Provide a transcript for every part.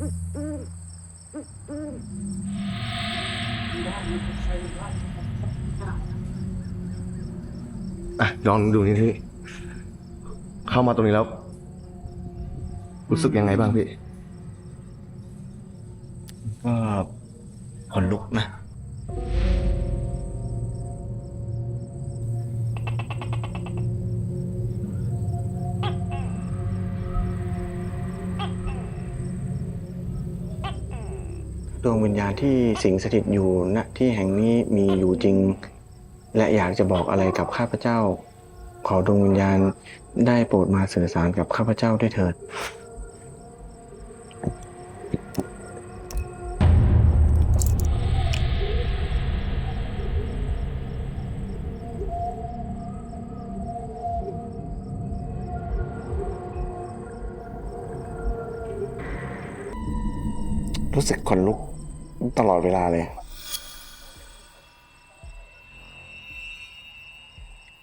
อะลองดูนี่พี่ เข้ามาตรงนี้แล้ว รู้สึกยังไงบ้างพี่ ก็ขนลุกนะ ดวงวิญญาณที่สิงสถิตอยู่ณที่แห่งนี้มีอยู่จริง และอยากจะบอกอะไรกับข้าพเจ้า ขอดวงวิญญาณได้โปรดมาสื่อสารกับข้าพเจ้าด้วยเถิด รู้สึกขนลุกตลอดเวลาเลย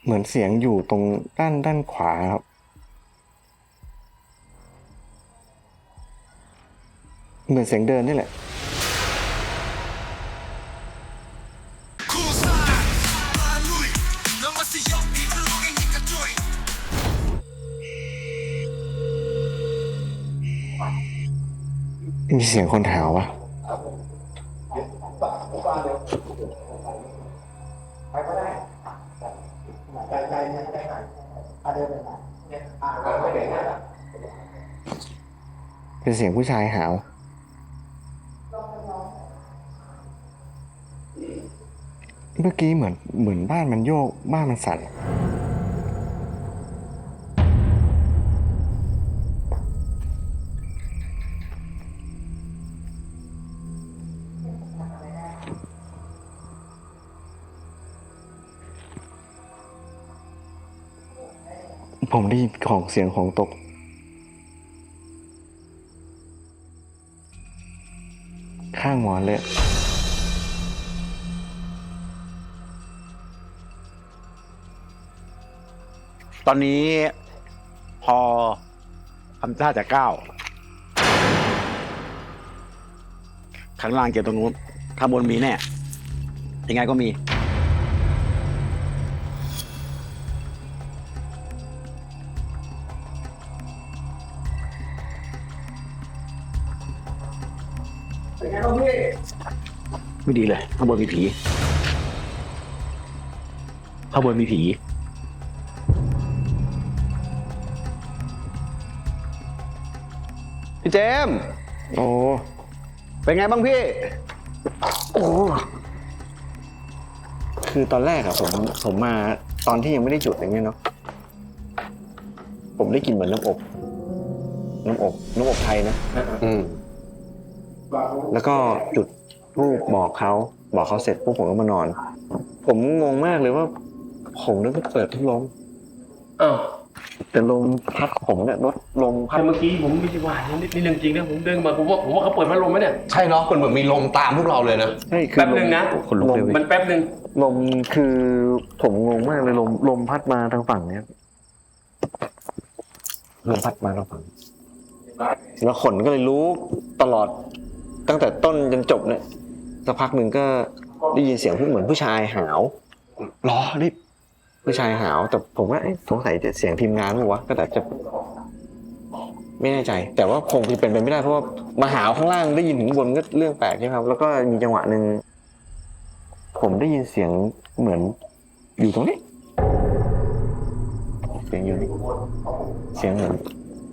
เหมือนเสียงอยู่ตรงด้านด้านขวาครับ เหมือนเสียงเดินนี่แหละ มีเสียงคนแถววะเป็นเสียงผู้ชายหาวเมื่อกี้เหมือนเหมือนบ้านมันโยกบ้านมันสั่น ผมได้ยินของเสียงของตก ข้างหมอนเลยตอนนี้พอทำท่าจะก้าวข้างล่างเกี่ยวตรงนู้นข้างบนมีแน่ยังไงก็มี ไม่ดีเลยข้างบนมีผีข้างบนมีผี พี่เจมส์โอ้เป็นไงบ้างพี่ โอ้คือตอนแรกอะผมผมมาตอนที่ยังไม่ได้จุดอย่างเงี้ยเนาะผมได้กลินเหมือนน้ำอบ น้ำอบน้ำอบไทยนะ อืม แล้วก็จุดรูปบอกเขาบอกเขาเสร็จปุ๊บผมก็มานอน ผมงงมากเลยว่า ผมนึกว่าเปิดทุกลมอ้าวแต่ลมพัดผมเนี่ยลดลมพัแต่ดเมื่อกี้ผมไม่ได้ว่านี่นี่เรื่องจริงนะผมเดินมาผมว่าผมว่าเขาเปิดพัดลมไหมเนี่ยใช่เนาะมันเหมือนมีลมตามพวกเราเลยนะใช่คือแป๊บนึงนะลมคนลุกเลยเว้ยมันแป๊บหนึ่งลมคือผมงงมากเลยลมลมพัดมาทางฝั่งเนี้ยลมพัดมาทางฝั่งแล้วขนก็เลยรู้ตลอด ตั้งแต่ต้นจนจบเนี่ยสักพักหนึ่งก็ได้ยินเสียงผู้เหมือนผู้ชายหาวรอนี่ผู้ชายหาว แต่ผมว่าเอ๊ะสงสัยจะเสียงทีมงานมั้งวะก็แต่จะ ไม่แน่ใจ แต่ว่าคงจะเป็นไปไม่ได้เพราะว่ามาหาวข้างล่างได้ยินถึงข้างบนก็เรื่องแปลกใช่ไหมครับ แล้วก็มีจังหวะหนึ่งผมได้ยินเสียงเหมือนอยู่ตรงนี้ เสียงอยู่นี่เสียงเหมือน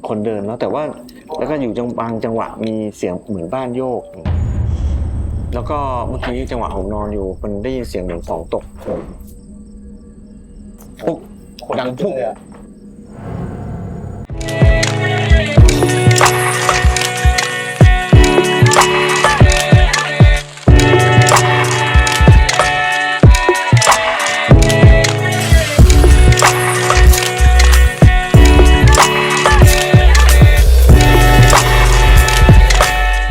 คนเดินแล้วแต่ว่าแล้วก็อยู่จังบางจังหวะมีเสียงเหมือนบ้านโยก แล้วก็เมื่อกี้จังหวะผมนอนอยู่ มันได้ยินเสียงเหมือนของตกปุ๊กดังปุ๊ก